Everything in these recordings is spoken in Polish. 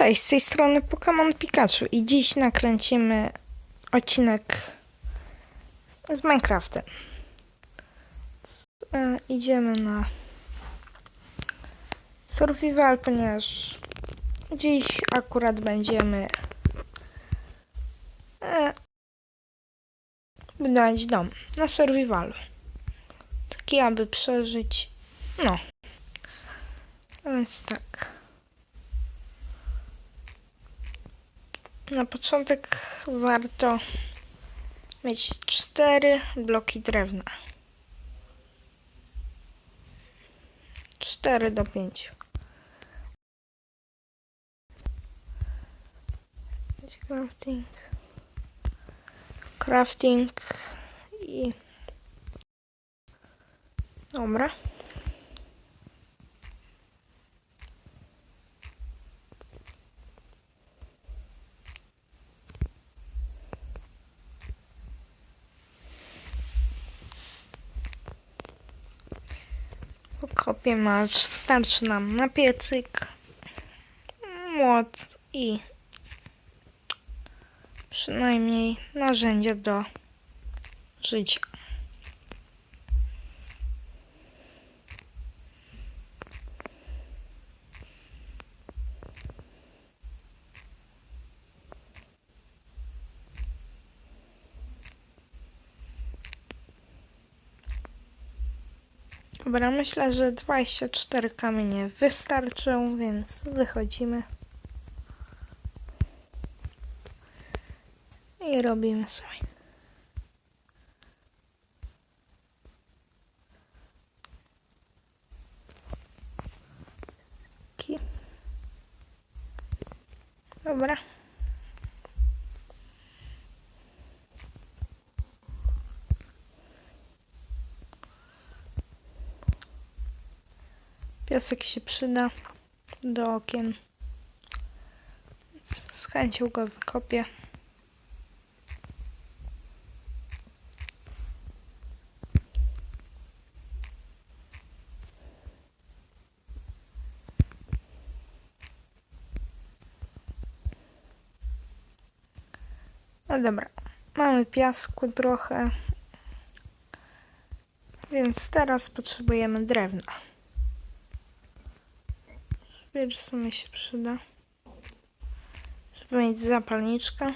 Cześć, z tej strony Pokémon Pikachu i dziś nakręcimy odcinek z Minecraftem. E, Idziemy na survival, ponieważ dziś akurat będziemy e, budować dom na survivalu. Taki, aby przeżyć. No. Więc tak. Na początek warto mieć cztery bloki drewna. 4 do 5. Crafting. Crafting i. Dobra. Kopię macz, starczy nam na piecyk, młot i przynajmniej narzędzia do życia. Dobra, myślę, że 24 kamienie wystarczą, więc wychodzimy. I robimy sobie. Dobra. Piasek się przyda do okien. Z chęcią go wykopię. No dobra, mamy piasku trochę, więc teraz potrzebujemy drewna. Szwir w sumie się przyda. Żeby mieć zapalniczkę.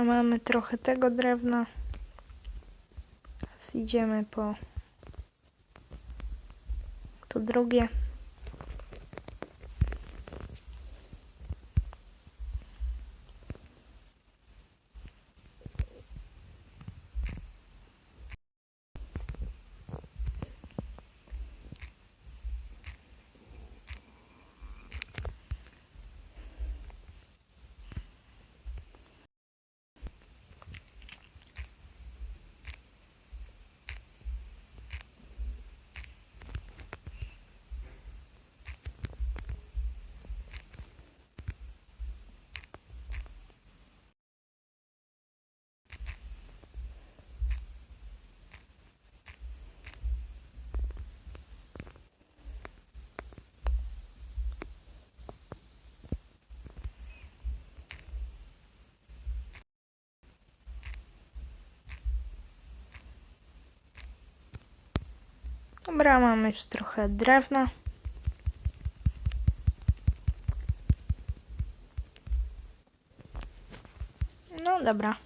A mamy trochę tego drewna. Teraz idziemy po to drugie. Dobra, mamy już trochę drewna. No dobra.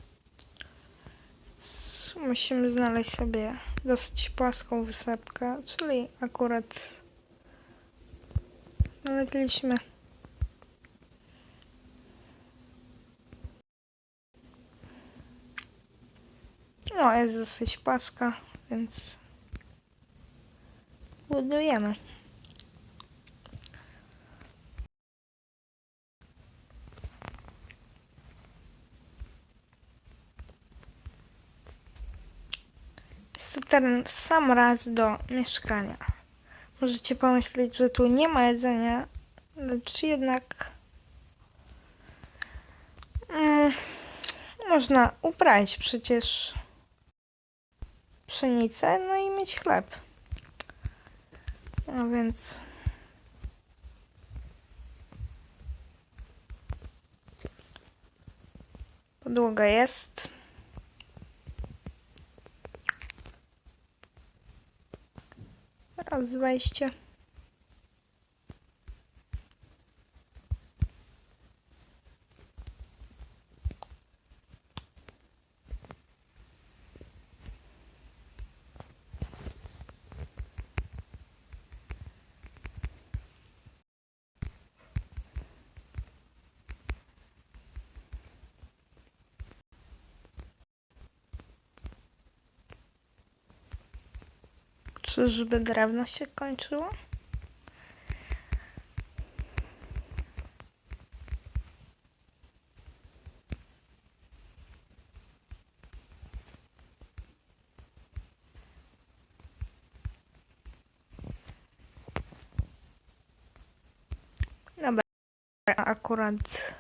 Musimy znaleźć sobie dosyć płaską wysepkę, czyli akurat znaleźliśmy. No, jest dosyć płaska, więc budujemy. teren w sam raz do mieszkania. Możecie pomyśleć, że tu nie ma jedzenia, lecz jednak mm, można uprawić przecież pszenicę, no i mieć chleb. No więc podłoga jest. Teraz wejście. Czyżby drewno się kończyło? Dobra, akurat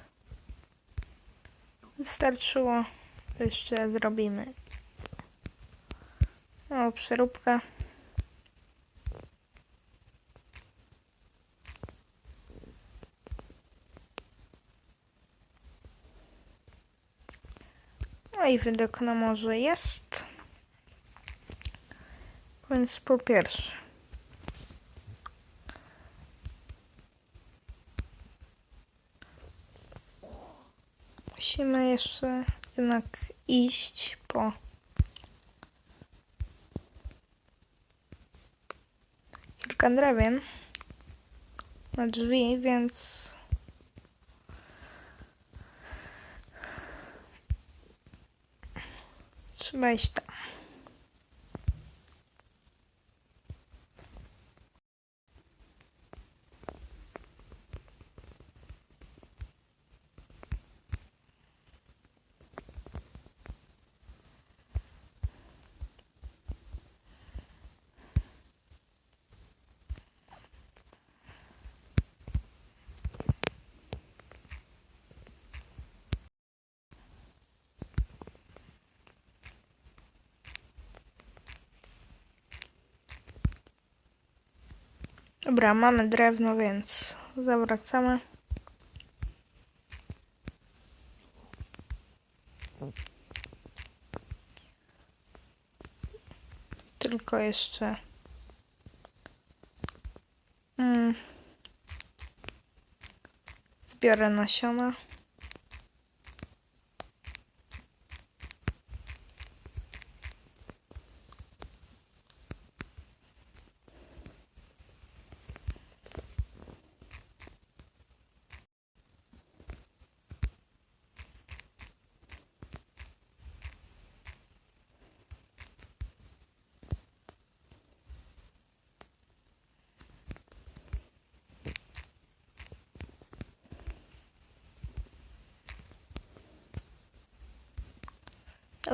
wystarczyło. Jeszcze zrobimy. O, przeróbkę. I widok na morze jest. Więc po pierwsze. Musimy jeszcze jednak iść po kilka drewien na drzwi, więc Trzeba iść tam. Dobra, mamy drewno, więc zawracamy. Tylko jeszcze. Mm. Zbiorę nasiona.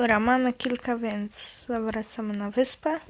Dobra, mamy kilka, więc zawracamy na wyspę.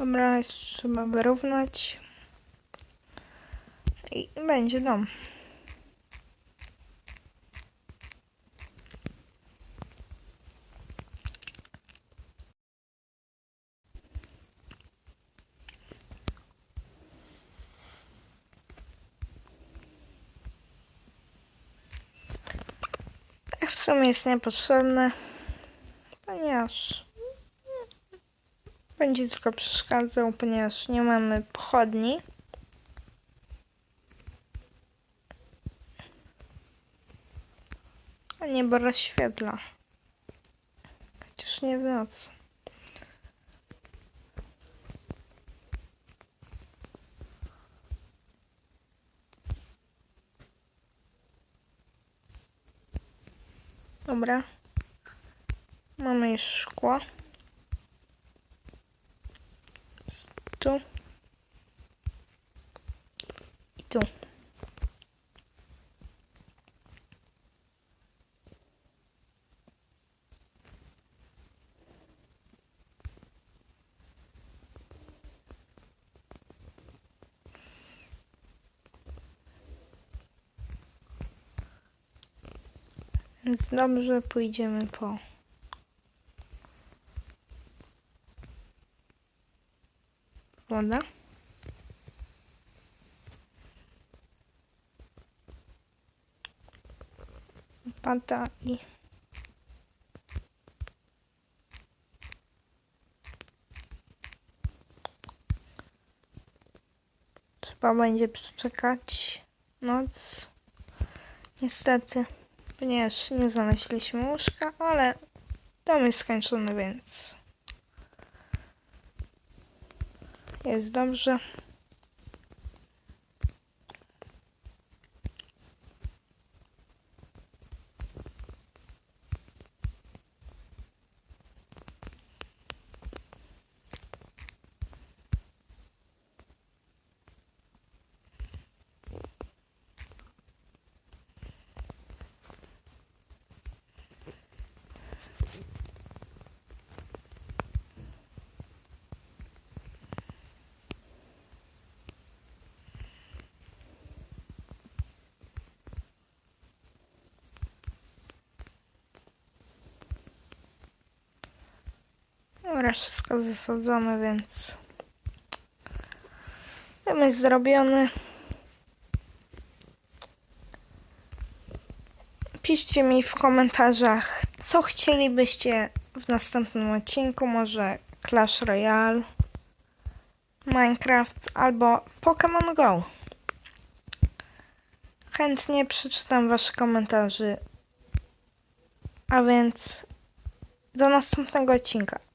Dobra, jeszcze trzeba wyrównać. I będzie dom. w sumie jest niepotrzebny, ponieważ będzie tylko przeszkadzał, ponieważ nie mamy pochodni. A niebo rozświetla. Chociaż nie w nocy. Dobra. Mamy już szkło. Tu. I tu. Więc dobrze pójdziemy po. Wodę. Pada i. Trzeba będzie przeczekać noc. Niestety ponieważ nie znaleźliśmy łóżka, ale dom jest skończony, więc jest dobrze. Dobra, wszystko zasadzone, więc dom jest zrobiony. Piszcie mi w komentarzach, co chcielibyście w następnym odcinku. Może Clash Royale, Minecraft albo Pokémon Go. Chętnie przeczytam wasze komentarze. A więc do następnego odcinka.